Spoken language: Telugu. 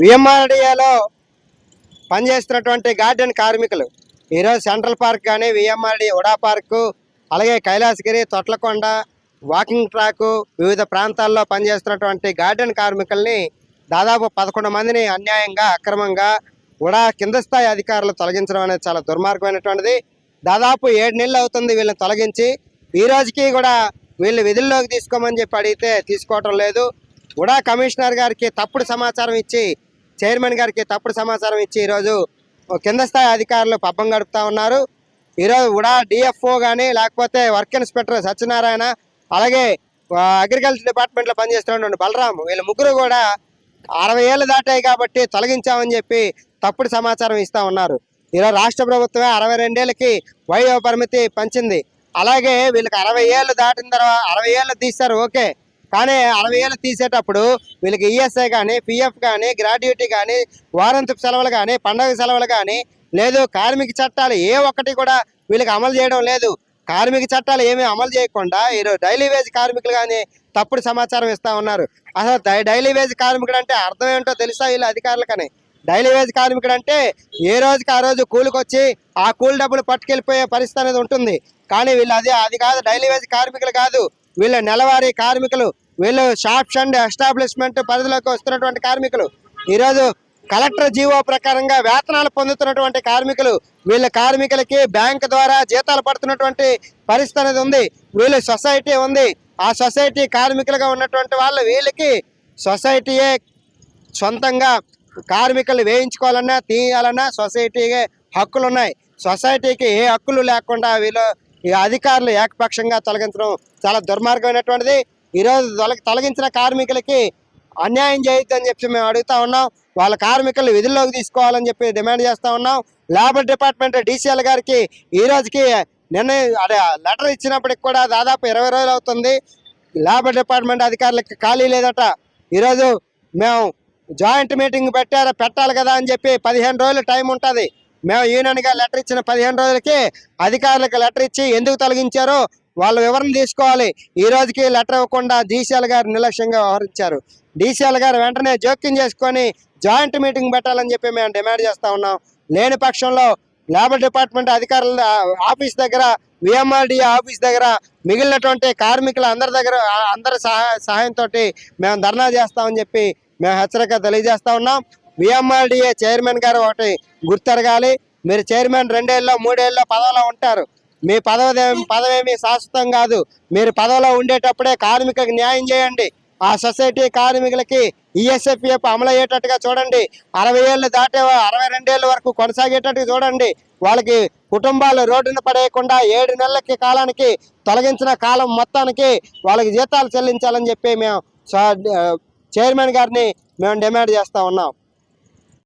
విఎంఆర్డిఏలో పనిచేస్తున్నటువంటి గార్డెన్ కార్మికులు ఈరోజు సెంట్రల్ పార్క్ కానీ విఎంఆర్డి ఉడా పార్కు అలాగే కైలాసగిరి తొట్లకొండ వాకింగ్ ట్రాక్ వివిధ ప్రాంతాల్లో పనిచేస్తున్నటువంటి గార్డెన్ కార్మికుల్ని దాదాపు పదకొండు మందిని అన్యాయంగా అక్రమంగా ఉడా కింద స్థాయి అధికారులు తొలగించడం అనేది చాలా దుర్మార్గమైనటువంటిది. దాదాపు ఏడు నెలలు అవుతుంది వీళ్ళని తొలగించి. ఈ రోజుకి కూడా వీళ్ళు విధుల్లోకి తీసుకోమని చెప్పి అడిగితే తీసుకోవటం లేదు. ఉడా కమిషనర్ గారికి తప్పుడు సమాచారం ఇచ్చి చైర్మన్ గారికి తప్పుడు సమాచారం ఇచ్చి ఈరోజు కింద స్థాయి అధికారులు పబ్బం గడుపుతా ఉన్నారు. ఈరోజు ఉడా డిఎఫ్ఓ కానీ లేకపోతే వర్క్ ఇన్స్పెక్టర్ సత్యనారాయణ అలాగే అగ్రికల్చర్ డిపార్ట్మెంట్లో పనిచేస్తున్నటువంటి బలరాం వీళ్ళ ముగ్గురు కూడా అరవై ఏళ్ళు దాటాయి కాబట్టి తొలగించామని చెప్పి తప్పుడు సమాచారం ఇస్తా ఉన్నారు. ఈరోజు రాష్ట్ర ప్రభుత్వమే అరవై రెండేళ్ళకి వయో పరిమితి పంచింది. అలాగే వీళ్ళకి అరవై ఏళ్ళు దాటిన తర్వాత అరవై ఏళ్ళు తీస్తారు ఓకే. కానీ అరవై ఏళ్ళు తీసేటప్పుడు వీళ్ళకి ఈఎస్ఐ కానీ పిఎఫ్ కానీ గ్రాడ్యుయేటీ కానీ వారంతపు సెలవులు కానీ పండగ సెలవులు కానీ లేదు. కార్మిక చట్టాలు ఏ ఒక్కటి కూడా వీళ్ళకి అమలు చేయడం లేదు. కార్మిక చట్టాలు ఏమీ అమలు చేయకుండా ఈరోజు డైలీ వేజ్ కార్మికులు కానీ తప్పుడు సమాచారం ఇస్తా ఉన్నారు. అసలు డైలీ వేజ్ కార్మికుడు అంటే అర్థం ఏంటో తెలుసా వీళ్ళు అధికారులకని? డైలీ వేజ్ కార్మికుడు అంటే ఏ రోజుకి ఆ రోజు కూలికొచ్చి ఆ కూలి డబ్బులు పట్టుకెళ్ళిపోయే పరిస్థితి అనేది ఉంటుంది. కానీ వీళ్ళు అది అది కాదు. డైలీ వేజ్ కార్మికులు కాదు. వీళ్ళు నెలవారీ కార్మికులు వీళ్ళు షాప్స్ అండ్ ఎస్టాబ్లిష్మెంట్ పరిధిలోకి వస్తున్నటువంటి కార్మికులు. ఈరోజు కలెక్టర్ జీవో ప్రకారంగా వేతనాలు పొందుతున్నటువంటి కార్మికులు వీళ్ళ కార్మికులకి బ్యాంక్ ద్వారా జీతాలు పడుతున్నటువంటి పరిస్థితి అనేది ఉంది. వీళ్ళ సొసైటీ ఉంది. ఆ సొసైటీ కార్మికులుగా ఉన్నటువంటి వాళ్ళు వీళ్ళకి సొసైటీయే సొంతంగా కార్మికులు వేయించుకోవాలన్నా తీయాలన్నా సొసైటీకే హక్కులు ఉన్నాయి సొసైటీకి ఏ హక్కులు లేకుండా వీళ్ళు ఈ అధికారులు ఏకపక్షంగా తొలగించడం చాలా దుర్మార్గమైనటువంటిది. ఈరోజు తొలగి తొలగించిన కార్మికులకి అన్యాయం చేయొద్దని చెప్పి మేము అడుగుతా ఉన్నాం. వాళ్ళ కార్మికులు విధుల్లోకి తీసుకోవాలని చెప్పి డిమాండ్ చేస్తూ ఉన్నాం. లేబర్ డిపార్ట్మెంట్ డీసీఎల్ గారికి ఈ రోజుకి నిన్న అదే లెటర్ ఇచ్చినప్పటికి కూడా దాదాపు ఇరవై రోజులు అవుతుంది. లేబర్ డిపార్ట్మెంట్ అధికారులకు ఖాళీ లేదట. ఈరోజు మేము జాయింట్ మీటింగ్ పెట్టారా పెట్టాలి కదా అని చెప్పి పదిహేను రోజులు టైం ఉంటుంది. మేము యూనియన్గా లెటర్ ఇచ్చిన పదిహేను రోజులకి అధికారులకు లెటర్ ఇచ్చి ఎందుకు తొలగించారో వాళ్ళ వివరణ తీసుకోవాలి. ఈ రోజుకి లెటర్ ఇవ్వకుండా డీసీఎల్ గారు నిర్లక్ష్యంగా వ్యవహరించారు. డీసీఎల్ గారు వెంటనే జోక్యం చేసుకొని జాయింట్ మీటింగ్ పెట్టాలని చెప్పి మేము డిమాండ్ చేస్తూ ఉన్నాం. లేని పక్షంలో లేబర్ డిపార్ట్మెంట్ అధికారుల ఆఫీస్ దగ్గర విఎంఆర్డీఏ ఆఫీస్ దగ్గర మిగిలినటువంటి కార్మికుల అందరి దగ్గర అందరి సహాయ సహాయంతో మేము ధర్నా చేస్తామని చెప్పి మేము హెచ్చరిక తెలియజేస్తా ఉన్నాం. విఎంఆర్డీఏ చైర్మన్ గారు ఒకటి గుర్తెరగాలి. మీరు చైర్మన్ రెండేళ్ళలో మూడేళ్ళలో పదవిలో ఉంటారు. మీ పదవి పదవేమి శాశ్వతం కాదు. మీరు పదవిలో ఉండేటప్పుడే కార్మికులకు న్యాయం చేయండి. ఆ సొసైటీ కార్మికులకి ఈఎస్ఎఫ్ఎఫ్ అమలు అయ్యేటట్టుగా చూడండి. అరవై ఏళ్ళు దాటే అరవై రెండేళ్ళ వరకు కొనసాగేటట్టుగా చూడండి. వాళ్ళకి కుటుంబాలు రోడ్డున పడేయకుండా ఏడు నెలలకి కాలానికి తొలగించిన కాలం మొత్తానికి వాళ్ళకి జీతాలు చెల్లించాలని చెప్పి మేము చైర్మన్ గారిని మేము డిమాండ్ చేస్తూ ఉన్నాం.